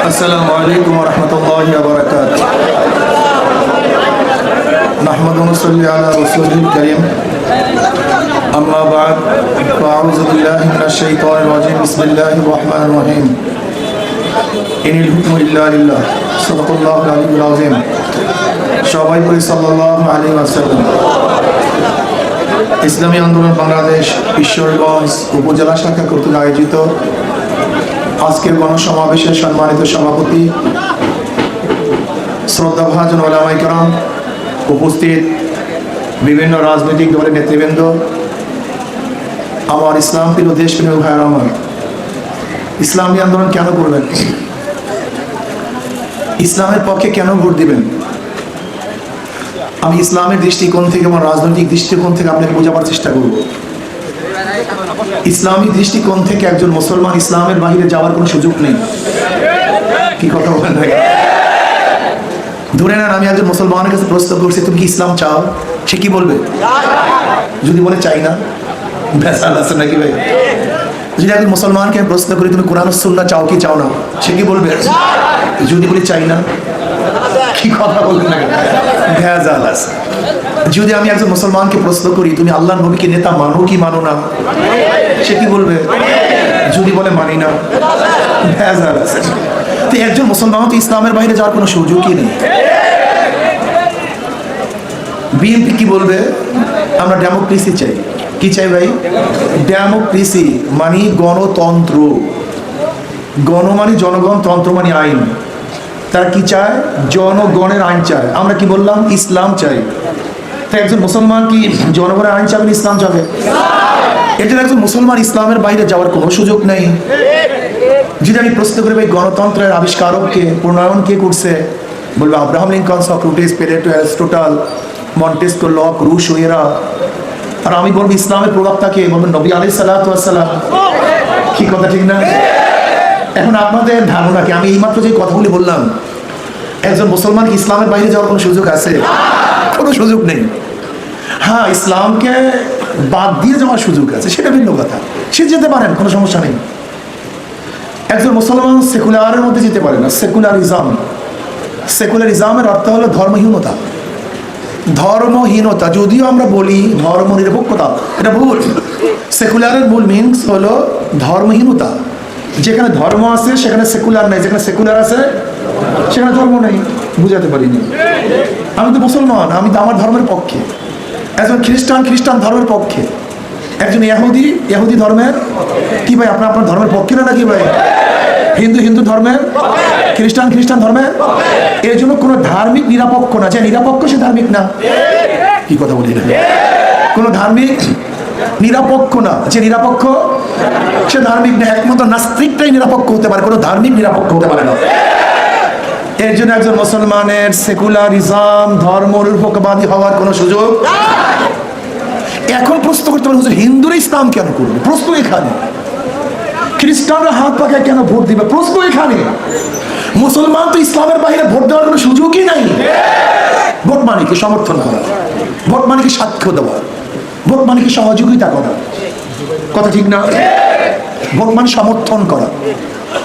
السلام عليكم ورحمة الله وبركاته نحمد ونصلي على رسوله الكريم أما بعد فأعوذ بالله من الشيطان الرجيم بسم الله الرحمن الرحيم إن الحكم إلا لله صدق الله العلي العظيم সবাই পড়ি সাল্লাল্লাহু আলাইহি ওয়াসাল্লাম ইসলামী আন্দোলন বাংলাদেশ ঈশ্বরগঞ্জ উপজেলা শাখা কর্তৃক আয়োজিত আজকের গণসমাবেশের সম্মানিত সভাপতি, শ্রদ্ধাভাজন ওলামাই কারাম, উপস্থিত বিভিন্ন রাজনৈতিক দলের নেতৃবৃন্দ, আমার ইসলাম প্রিয় দেশ প্রিয় ভাইয়ের আমার, ইসলামী আন্দোলন কেন করবেন ইসলামের পক্ষে কেন ভোট দিবেন? আমি ইসলামের দৃষ্টিকোণ থেকে, আমার রাজনৈতিক দৃষ্টিকোণ থেকে আপনাকে বোঝাবার চেষ্টা করব। ইসলামী দৃষ্টিকোণ থেকে একজন মুসলমান ইসলামের বাহিরে যাওয়ার কোনো সুযোগ নেই। কি কথা বলেন না ধরে নেন আমি একজন মুসলমানের কাছে প্রশ্ন করছি, তুমি কি ইসলাম চাও? সে কি বলবে? যদি বলে চাই না ভেসাল আছে নাকি ভাই? যদি একজন মুসলমানকে আমি প্রশ্ন করি, তুমি কোরআন সুন্না চাও কি চাও না? সে কি বলবে? যদি বলি চাই না, কি কথা বলবেন না ভেজাল আছে। যদি আমি একজন মুসলমানকে প্রশ্ন করি, তুমি আল্লাহ নবীকে নেতা মানো কি মানো না? সে কি বলবে? যদি বলে, মানি না। তো একজন মুসলমান তো ইসলামের বাইরে যাওয়ার কোনো সুযোগই নেই। বিএনপি কি বলবে? আমরা ডেমোক্রেসি চাই। কি চাই ভাই? ডেমোক্রেসি মানে গণতন্ত্র। গণ মানে জনগণ, তন্ত্র মানে আইন। তারা কি চায়? জনগণের আইন চায়। আমরা কি বললাম? ইসলাম চাই। তো একজন মুসলমান কি জনগণের আইন চাবে না ইসলাম চাবে? এটা একজন মুসলমান ইসলামের বাইরে যাওয়ার কোনো সুযোগ নেই। যদি আমি প্রশ্ন করি, ভাই, গণতন্ত্রের আবিষ্কারক কে, প্রণয়ন কে করছে? বলবে, Abraham Lincoln, Socrates Plato Aristotle, Montesquieu, Locke, Rousseau, ওয়েরা। আর আমি বলব, ইসলামের প্রবক্তাকে বলবেন নবী আলি সাল্লাম কি কথা, ঠিক না? এখন আপনাদের ধারণা কি? আমি এইমাত্র যে কথাগুলি বললাম, একজন মুসলমান ইসলামের বাইরে যাওয়ার কোনো সুযোগ আছে? কোনো সুযোগ নেই। হ্যাঁ ইসলামকে বাদ দিয়ে যাওয়ার সুযোগ আছে, সেটা ভিন্ন কথা। সে যেতে পারেন কোনো সমস্যা নেই। একজন মুসলমান সেকুলারের মধ্যে যেতে পারে না, সেকুলারিজম। সেকুলারিজমের অর্থ হলো ধর্মহীনতা। ধর্মহীনতা, যদিও আমরা বলি ধর্ম নিরপেক্ষতা এটা ভুল। সেকুলারের মূল মিনস হলো ধর্মহীনতা। যেখানে ধর্ম আছে, সেখানে সেকুলার নেই, যেখানে সেকুলার আছে, সেখানে ধর্ম নেই। বুঝাতে পারিনি। আমি তো মুসলমান, আমি তো আমার ধর্মের পক্ষে। একজন খ্রিস্টান খ্রিস্টান ধর্মের পক্ষে। একজন ইহুদি ইহুদি ধর্মের? কি ভাই, আপনার আপনার ধর্মের পক্ষে না নাকি ভাই? হিন্দু হিন্দু ধর্মের? খ্রিস্টান খ্রিস্টান ধর্মের? এর জন্য কোনো ধার্মিক নিরাপক্ষ না। যে নিরাপক্ষ, সে ধার্মিক না। কি কথা বলি না? কোনো ধার্মিক নিরাপক্ষ না। যে নিরাপক্ষ, সে ধার্মিক না। একমাত্র নাস্তিকটাই নিরাপক্ষ হতে পারে। কোনো ধার্মিক নিরাপক্ষ হতে পারে না। এর জন্য একজন মুসলমানের সেকুলারিজম ধর্ম নিরপেক্ষবাদী হওয়ার কোনো সুযোগ এখন প্রশ্ন করতে পারে হুজুর, হিন্দুরা ইসলাম কেন করবে? প্রশ্ন এখানে। খ্রিস্টানরা হাত পাকায় কেন ভোট দিবে? প্রশ্ন এখানে। মুসলমান তো ইসলামের বাইরে ভোট দেওয়ার কোনো সুযোগই নাই। ভোট মানে কি সমর্থন করা, ভোট মানে কি সাক্ষ্য দেওয়া, ভোট মানে কি সহযোগিতা করা। কথা ঠিক না? ভোট মানে সমর্থন করা।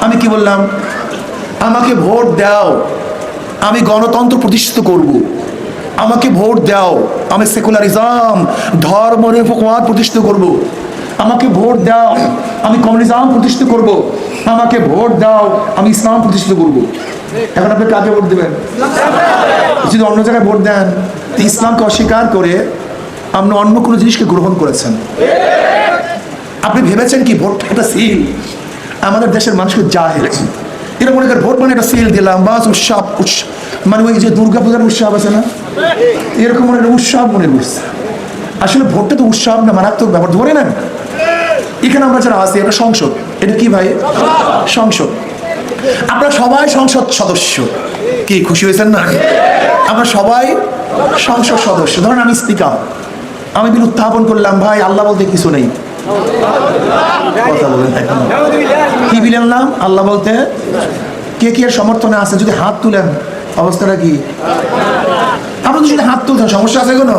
আমি কি বললাম? আমাকে ভোট দাও আমি গণতন্ত্র প্রতিষ্ঠিত করব। আমাকে ভোট দাও আমি সেকুলারিজম, ধর্ম নিরপেক্ষবাদ প্রতিষ্ঠিত করব। আমাকে ভোট দাও আমি কমিউনিজম প্রতিষ্ঠিত করব। আমাকে ভোট দাও আমি ইসলাম প্রতিষ্ঠিত করব। এখন আপনি কাকে ভোট দেবেন যদি অন্য জায়গায় ভোট দেন ইসলামকে অস্বীকার করে আপনি অন্য কোনো জিনিসকে গ্রহণ করেছেন আপনি ভেবেছেন কি ভোট একটা সিল আমাদের দেশের মানুষকে যা জাহেল এরা মনে ভোট মানে একটা সিল দিলাম, বাস উৎসব মানে ওই যে দুর্গা পূজার উৎসব আছে না? এরকম একটা উৎসব মনে করছে আসলে ভোটটা তো উৎসব না, মারাত্মক ব্যাপার, ধরে নেন। এখানে আমরা যারা আছি এটা সংসদ। এটা কি ভাই? সংসদ। আপনারা সবাই সংসদ সদস্য। কি, খুশি হয়েছেন না? আমরা সবাই সংসদ সদস্য। ধরেন আমি স্পিকার আমি বিল উত্থাপন করলাম, ভাই, আল্লাহ বলতে কিছু নেই। কি বিল আনলাম আল্লাহ বলতে কে কে সমর্থনে আছে? যদি হাত তুলেন, অবস্থাটা কি? আপনি যদি হাত তুলতেন, সমস্যা আছে কোনো?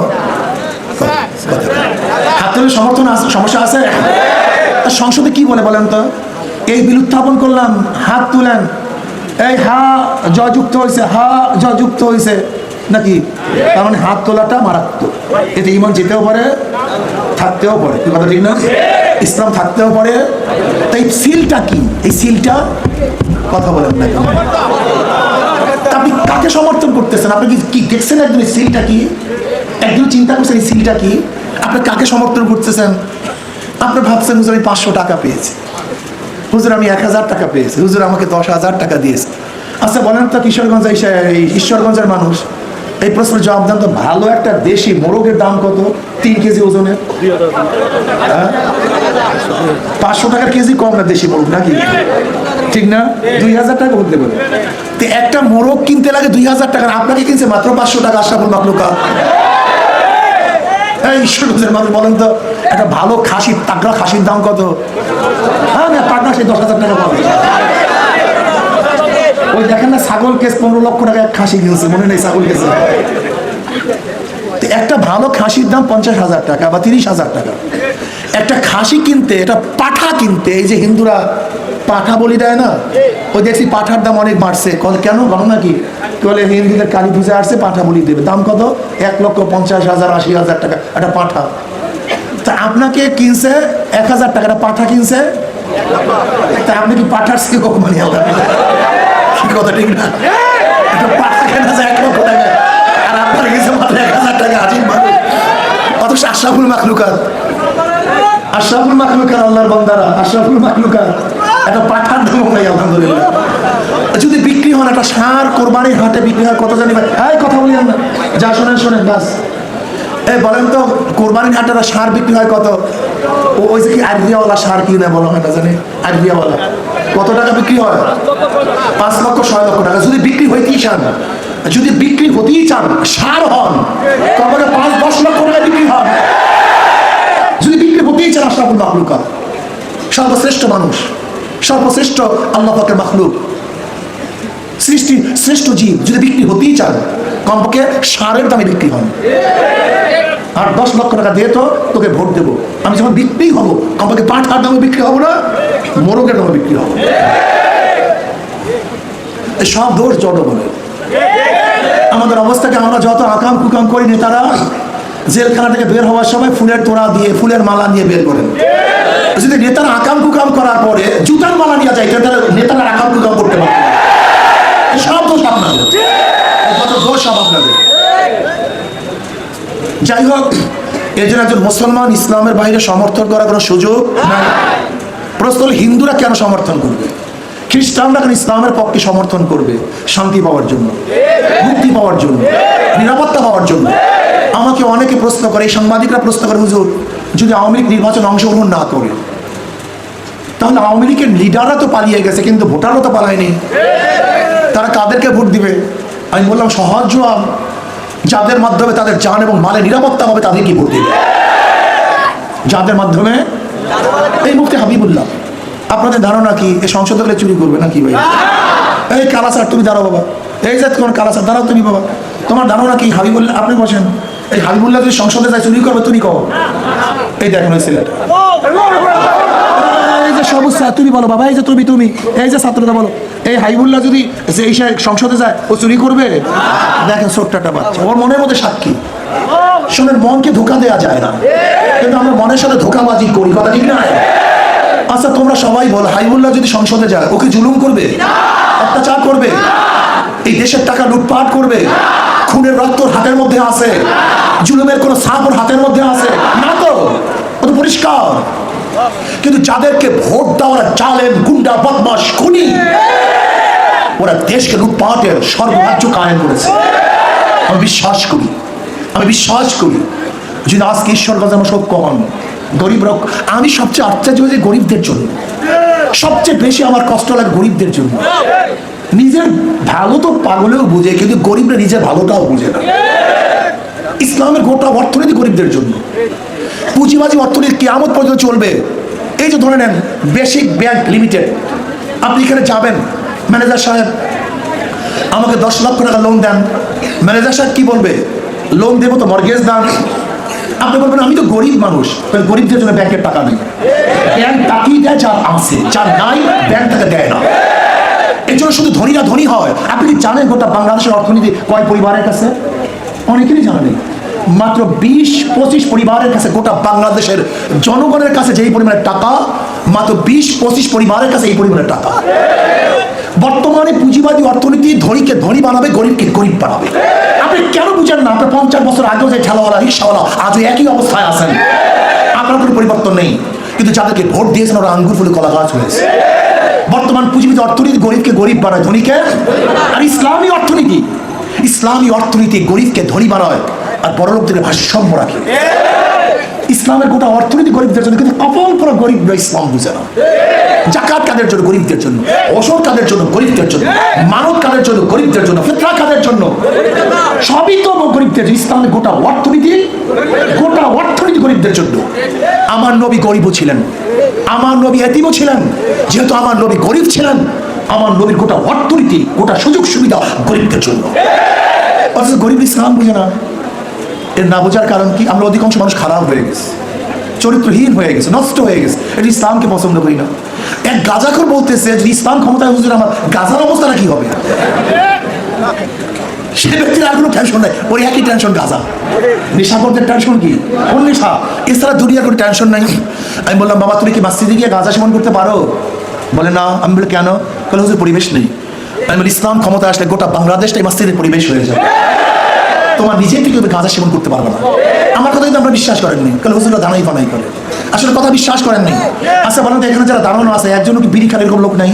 হাত তুলে সমর্থন আছে সমস্যা আছে? সংসদে কি বলে বলেন তো? এই বিল উত্থাপন করলাম, হাত তুলেন। এই হা যুক্ত হয়েছে হা যুক্ত হয়েছে নাকি? তার মানে হাত তোলাটা মারাত্মক। এতে ইমান যেতেও পারে, থাকতেও পারে। কথা ঠিক না? ইসলাম থাকতেও পারে। তাই সিলটা কি? এই সিলটা কথা বলেন না আপনি কাকে সমর্থন করতেছেন? আপনি কি দেখছেন একদিন এই সিলটা কি? একদিন চিন্তা করছেন এই সিলটা কি? আপনি কাকে সমর্থন করতেছেন? আপনি ভাবছেন, হুজুর, আমি পাঁচশো টাকা পেয়েছি। হুজুর, আমি এক হাজার টাকা পেয়েছি। হুজুর, আমাকে দশ হাজার টাকা দিয়েছে। আচ্ছা বলেন তো কিশোরগঞ্জ এই এই ঈশ্বরগঞ্জের মানুষ, এই প্রশ্নের জবাব দেন তো ভালো একটা দেশি মোরগের দাম কত? তিন কেজি ওজনের? হ্যাঁ? পাঁচশো টাকার কেজি কম না দেশি মোরগ নাকি? ঠিক না? দুই হাজার টাকা হতে পারে। তো একটা মোরগ কিনতে লাগে দুই হাজার টাকা আপনাকে কিনছে মাত্র পাঁচশো টাকা আশরাফুল মাকলুকা বলেন তো, একটা ভালো খাসি, তাগড়া খাসির দাম কত? হ্যাঁ না পাটনা সেই দশ হাজার টাকা পাবে ওই দেখেন না, ছাগল কেস পনেরো লক্ষ টাকা এক খাসি কিনছে, মনে নেই ছাগল কেস। একটা ভালো খাসির দাম পঞ্চাশ হাজার টাকা বা তিরিশ হাজার টাকা। একটা খাসি কিনতে এটা পাঠা কিনতে, এই যে হিন্দুরা পাঠা বলি দেয় না? ওই দেখছি পাঠার দাম অনেক বাড়ছে। কেন? ঘটনা কি কি বলে, হিন্দুদের কালী পূজা আসছে, পাঠা বলি দেবে। দাম কত? এক লক্ষ পঞ্চাশ হাজার, আশি হাজার টাকা, একটা পাঠা। তা আপনাকে কিনছে এক হাজার টাকা, একটা পাঠা কিনছে? তা আপনি কি পাঠার সে কখন মানে আল্লাহ কি কথা, ঠিক না? একটা পাঠা কেনা যায় এক লক্ষ টাকা আর আপনার কাছে মাত্র এক হাজার টাকা, আজিব মানুষ অথচ আশরাফুল মাখলুকাত আশরাফুল মাখলুকাত আল্লাহর বান্দারা, আশরাফুল মাখলুকাত একটা পাঠার দাম নাই আলহামদুলিল্লাহ। যদি বিক্রি হন, একটা সার কোরবানির হাটে বিক্রি হয় কত জানি ভাই। কথা বলি না। যা শোনেন শোনেন, বাস। এই বলেন তো, কোরবানির হাটে একটা সার বিক্রি হয় কত? ওই যে কি আরবিয়াওয়ালা সার কি না বলা না জানি? আরবিয়াওয়ালা। কত টাকা বিক্রি হয়? পাঁচ লক্ষ, ছয় লক্ষ টাকা। যদি বিক্রি হইতেই চান, যদি বিক্রি হতেই চান, সার হন তবে পাঁচ, দশ লক্ষ টাকা বিক্রি হন চান আশরাফুল মাহলুকা সর্বশ্রেষ্ঠ মানুষ, সর্বশ্রেষ্ঠ আল্লাহ পাকের মাখলুক। সৃষ্টি, শ্রেষ্ঠ জীব যদি বিক্রি হতেই চান, কমপক্ষে সারের দামে বিক্রি হন। আর দশ লক্ষ টাকা দিয়ে তো তোকে ভোট দেবো। আমি যখন বিক্রি হব, কমপক্ষে পাঁঠার দামে বিক্রি হব না, মোরগের দামে বিক্রি হব। সব দোষ জনগণের। আমাদের অবস্থাকে আমরা যত আকাম কুকাম করি নেতারা জেলখানা থেকে বের হওয়ার সময় ফুলের তোড়া দিয়ে, ফুলের মালা নিয়ে বের করেন। যদি নেতারা আকাম কুকাম করার পরে জুতার মালা নিয়ে যাইতেন তাহলে নেতারা আকাম কুকাম করতে। এই সব দোষ আপনাদের। যাই হোক, এই জন্য একজন মুসলমান ইসলামের বাইরে সমর্থন করার কোনো সুযোগ নাই। প্রশ্ন হিন্দুরা কেন সমর্থন করবে? খ্রিস্টানরা কেন ইসলামের পক্ষে সমর্থন করবে? শান্তি পাওয়ার জন্য, মুক্তি পাওয়ার জন্য, নিরাপত্তা পাওয়ার জন্য। আমাকে অনেকে প্রশ্ন করে, এই সাংবাদিকরা প্রশ্ন করে, হুজুর, যদি আওয়ামী লীগ নির্বাচন অংশগ্রহণ না করে, তাহলে আওয়ামী লীগের লিডাররা তো পালিয়ে গেছে, কিন্তু ভোটারও তো পালায়নি। তারা কাদেরকে ভোট দিবে? আমি বললাম, সহজ জবাব, যাদের মাধ্যমে তাদের জান এবং মালে নিরাপত্তা হবে তাদেরকে ভোট দিবে? যাদের মাধ্যমে? এই মুক্তি হাবিবুল্লাহ, আপনাদের ধারণা কি? এই সংসদ হলে চুরি করবে নাকি ভাই? এই কালা স্যার তুমি দাঁড়াও বাবা। এই যে তোমার কালা স্যার দাঁড়াও তুমি বাবা। তোমার ধারণা কি? হাবিবুল্লাহ, আপনি বসেন। এই হাবিবুল্লাহ যদি সংসদে যায়, চুরি করবে এই দেখেন এই যে তুমি বলো, বাবা, এই যে তুমি তুমি, এই যে ছাত্রটা বলো, এই যদি এই সংসদে যায়, ও চুরি করবে? দেখেন ছোট্ট একটা বাচ্চা, ওর মনের মধ্যে সাক্ষী। শোনেন, মনকে ধোকা দেওয়া যায় না। কিন্তু আমরা মনের সাথে ধোকাবাজি করি, কথা ঠিক না আচ্ছা তোমরা সবাই বলো হাইবুল্লাহ যদি সংসদে যায় ওকে জুলুম করবে? অত্যাচার করবে? এই দেশের টাকা লুটপাট করবে? খুনের রক্ত হাতের মধ্যে আছে। জুলুমের কোনো সাপ ওর হাতের মধ্যে আছে। না তো, ও তো পরিষ্কার। কিন্তু যাদেরকে ভোট দেওয়ার চালেন গুন্ডা বদমাস খুনি, ওরা দেশকে লুটপাটের সর্বরাজ্য কায়েম করেছে। আমি বিশ্বাস করি, আমি বিশ্বাস করি, যদি আজকে ঈশ্বরগঞ্জ আমার সব কম, গরিব রক, আমি সবচেয়ে আশ্চর্য গরিবদের জন্য, সবচেয়ে বেশি আমার কষ্ট লাগে গরিবদের জন্য। নিজের ভালো তো পাগলেও বুঝে, কিন্তু গরিবরা নিজের ভালোটাও বুঝে না। ইসলামের গোটা অর্থনীতি গরিবদের জন্য। পুঁজিবাজি অর্থনীতি কেয়ামত পর্যন্ত চলবে। এই যে ধরে নেন বেসিক ব্যাংক লিমিটেড। আপনি এখানে যাবেন, ম্যানেজার সাহেব, আমাকে দশ লক্ষ টাকা লোন দেন। ম্যানেজার সাহেব কি বলবে? লোন দেবো তো মর্গেজ দান। আপনি বলবেন, আমি তো গরিব মানুষ, তাহলে গরিবদের জন্য ব্যাংকের টাকা নেই। ব্যাংক তাকেই দেয় যার আছে, যার নাই, ব্যাংক তাকে দেয় না। জন্য শুধু ধনীরা ধনী হয়। আপনি জানেন গোটা বাংলাদেশের অর্থনীতি কয় পরিবারের কাছে? অনেকেরই জানা নেই। মাত্র বিশ, পঁচিশ পরিবারের কাছে গোটা বাংলাদেশের জনগণের কাছে যেই পরিমাণের টাকা, মাত্র বিশ, পঁচিশ পরিবারের কাছে এই পরিমাণের টাকা। বর্তমানে পুঁজিবাদী অর্থনীতি ধনীকে ধনী বানাবে, গরিবকে গরিব বানাবে। আপনি কেন বুঝেন না আপনি পঞ্চাশ বছর আগেও যে ঠেলাওয়ালা, রিক্সাওয়ালা আজও একই অবস্থায় আছেন? আপনার কোনো পরিবর্তন নেই। কিন্তু যাদেরকে ভোট দিয়েছেন, ওরা আঙ্গুর ফুলে কলা গাছ হয়েছে। বর্তমান পুঁজিবাদী অর্থনীতি গরিবকে গরিব বানায়, ধনীকে। আর ইসলামী অর্থনীতি ইসলামী অর্থনীতি গরিবকে ধনী বানায় আর বড় লোকদের ভারসাম্য রাখে। ইসলামের গোটা অর্থনীতি গরিবদের জন্য, কিন্তু কপাল পরা গরিবরা ইসলাম বুঝে না। জাকাত কাদের জন্য? গরিবদের জন্য। ওষুধ কাদের জন্য? গরিবদের জন্য। মানব কাদের জন্য? গরিবদের জন্য। ফিতরা কাদের জন্য? সবই তো গরিবদের জন্য। ইসলামের গোটা অর্থনীতি গোটা অর্থনীতি গরিবদের জন্য। আমার নবী গরিবও ছিলেন। আমার নবী এতিমও ছিলেন, যেহেতু আমার নবী গরিব ছিলেন, আমার নবীর গোটা অর্থনীতি, গোটা সুযোগ সুবিধা গরিবদের জন্য। অথচ গরিব ইসলাম বুঝে না। এর না বোঝার কারণ কি? আমরা অধিকাংশ মানুষ খারাপ হয়ে গেছে, চরিত্রহীন হয়ে গেছে, নষ্ট হয়ে গেছে। এটা ইসলামকে পছন্দ করি না। এক গাজাখর বলতেছে যদি ইসলাম ক্ষমতায় হুজুর, আমার গাজার অবস্থাটা কি হবে? সে ব্যক্তির আর কোনো টেনশন নাই। ওর একই টেনশন গাজা। নেশাকরদের টেনশন কি? কোন নেশা? এছাড়া দুনিয়ার কোনো টেনশন নাই। আমি বললাম, বাবা, তুমি কি মাসজিদে গিয়ে গাঁজা সেবন করতে পারো? বলে, না। আমি বলি, কেন? বলে হুজুর, পরিবেশ নেই। আমি বলি, ইসলাম ক্ষমতা আসলে গোটা বাংলাদেশটাই মাসজিদের পরিবেশ হয়ে যাবে। তোমার নিজের থেকে তুমি গাঁজা সেবন করতে পারবে না। আমার কথা কিন্তু আমরা বিশ্বাস করেননি কারণ হুজুরা দানাই পানাই করে? আসলে কথা বিশ্বাস করেন নাই আচ্ছা বলেন তো, এখানে যারা দাঁড়ানো আছে, একজনও কি বিড়ি খান এরকম লোক নাই?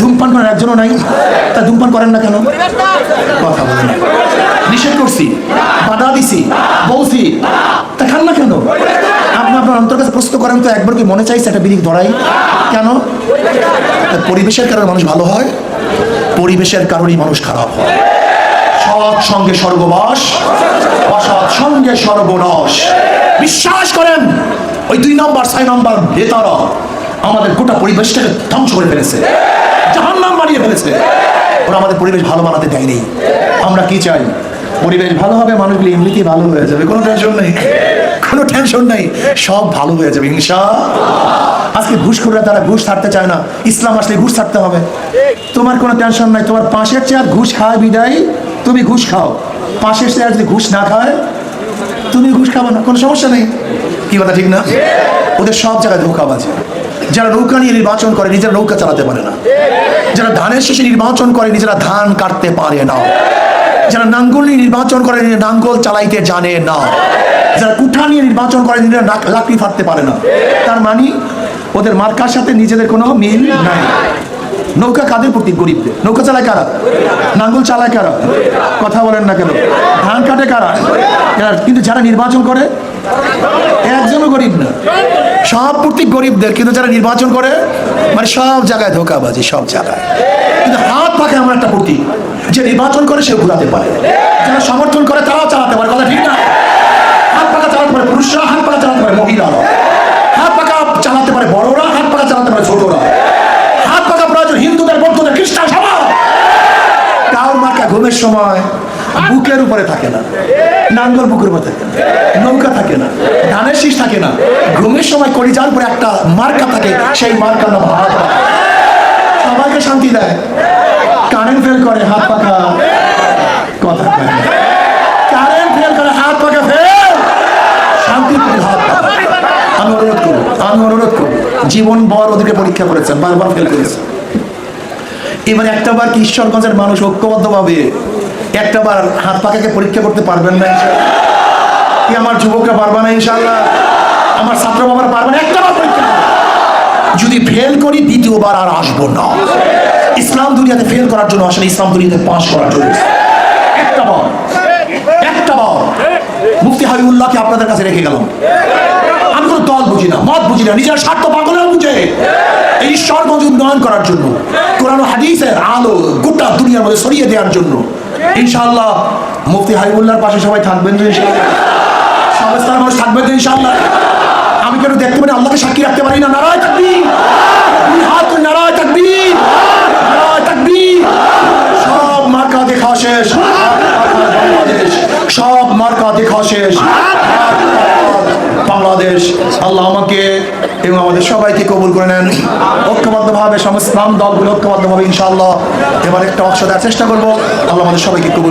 ধূমপান করেন একজনও নাই? তা ধূমপান করেন না কেন? কথা বলেন। নিষেধ করছি, বাধা দিছি, বলছি। তা খান না কেন? আপনি আপনার অন্তর কাছে প্রশ্ন করেন তো, একবার কি মনে চাইছে একটা বিড়ি ধরাই? কেন? পরিবেশের কারণে মানুষ ভালো হয়, পরিবেশের কারণেই মানুষ খারাপ হয়। সৎ সঙ্গে স্বর্গবাস, অসৎ সঙ্গে সর্বনাশ বিশ্বাস করেন, ওই দুই নম্বর, ছয় নম্বর নেতারা আমাদের গোটা পরিবেশটাকে ধ্বংস করে ফেলেছে। জাহান্নাম বানিয়ে ফেলেছে। ওরা আমাদের পরিবেশ ভালো বানাতে দেয়নি। আমরা কি চাই? পরিবেশ ভালো হবে, মানুষগুলি এমনিতেই ভালো হয়ে যাবে। কোনো টেনশন নেই। কোনো টেনশন নেই। সব ভালো হয়ে যাবে হিংসা আজকে ঘুষখোররা তারা ঘুষ ছাড়তে চায় না। ইসলাম আসলে ঘুষ ছাড়তে হবে। তোমার কোনো টেনশন নাই। তোমার পাশের চেয়ার ঘুষ খায় বিদায়। তুমি ঘুষ খাও। পাশের চেয়ার যদি ঘুষ না খায়, তুমি ঘুষ খাব না। কোনো সমস্যা নেই। কি কথা, ঠিক না? ওদের সব জায়গায় ধোকাবাজি যারা নৌকা নিয়ে নির্বাচন করে, নিজেরা নৌকা চালাতে পারে না। যারা ধানের শেষে নির্বাচন করে, নিজেরা ধান কাটতে পারে না। যারা নাঙ্গল নিয়ে নির্বাচন করে নাঙ্গল চালাইতে জানে না। যারা কুঠা নিয়ে নির্বাচন করে, নিজেরা লাকড়ি ফাটতে পারে না। তার মানে ওদের মার্কার সাথে নিজেদের কোনো মিল নাই। নৌকা কাদের প্রতি গরিবদের নৌকা চালায় কারা? নাঙ্গল চালায় কারা? কথা বলেন না কেন? ধান কাটে কারা? কিন্তু যারা নির্বাচন করে, একজনও গরিব না। সব প্রতি গরিবদের কিন্তু যারা নির্বাচন করে মানে সব জায়গায় ধোকাবাজি, সব জায়গায়। কিন্তু হাত পাকে আমার একটা প্রতীক, যে নির্বাচন করে সে ঘুরাতে পারে। যারা সমর্থন করে তারাও চালাতে পারে, কথা ঠিক না? হাত পাকা চালাতে পারে পুরুষরা, হাত পাকা চালাতে পারে মহিলারা হাত পাকা চালাতে পারে বড়রা হাত পাকা চালাতে পারে ছোটরা হাত পাকা প্রয়োজন হিন্দুদের বৌদ্ধদের খ্রিস্টান সবার কাউর ঘুমের সময় বুকের উপরে থাকে না, নাঙ্গল বুকের উপরে থাকে না, নৌকা থাকে না, ধানের শীষ থাকে না, ঘুমের সময় কলিজার উপরে একটা মার্কা থাকে, সেই মার্কার নাম হাত সবাইকে শান্তি দেয়। কারেন্ট ফেল করে, হাত পাকা কথা কারেন্ট ফেল করে, হাত পাকা ফেল। শান্তি করে হাত আমি অনুরোধ করব, আমি অনুরোধ করব। জীবন বর ওদেরকে পরীক্ষা করেছেন, বারবার ফেল করেছে এবার একটা বার কি ঈশ্বরগঞ্জের মানুষ ঐক্যবদ্ধভাবে একটা বার হাত পাকাকে পরীক্ষা করতে পারবেন না? কি আমার যুবকরা পারবে না ইনশাল্লাহ আমার ছাত্র বাবার পারবে না, একটা বার পরীক্ষা যদি ফেল করি, দ্বিতীয়বার আর আসব না। ইসলাম দুনিয়াতে ফেল করার জন্য আসলে ইসলাম দুনিয়াতে পাশ করার জন্য। একটা বার একটা বার। মুফতি হাবিবুল্লাহকে আপনাদের কাছে রেখে গেলাম। বুঝি না, মত বুঝি না, নিজের স্বার্থ পাগলেও বুঝে। ঈশ্বরগঞ্জ উন্নয়ন করার জন্য, কোরআন হাদিসের আলো গোটা দুনিয়ার মধ্যে ছড়িয়ে দেওয়ার জন্য। ইনশাআল্লাহ, মুফতি হাবিবুল্লাহর পাশে সবাই থাকবেন আমি কেন দেখতে পারি আল্লাহকে সাক্ষী রাখতে পারি না? নারায় থাকবি হাত নারায় থাকবি নারায় থাকবি সব মার্কা দেখা শেষ। সব মার্কা দেখা শেষ। বাংলাদেশ, আল্লাহ আমাকে এবং আমাদের সবাইকে কবুল করে নেন। ঐক্যবদ্ধভাবে সমস্ত নাম দলগুলো ঐক্যবদ্ধভাবে ইনশাআল্লাহ এবার একটা অংশ দেওয়ার চেষ্টা করব। আল্লাহ আমাদের সবাইকে কবুল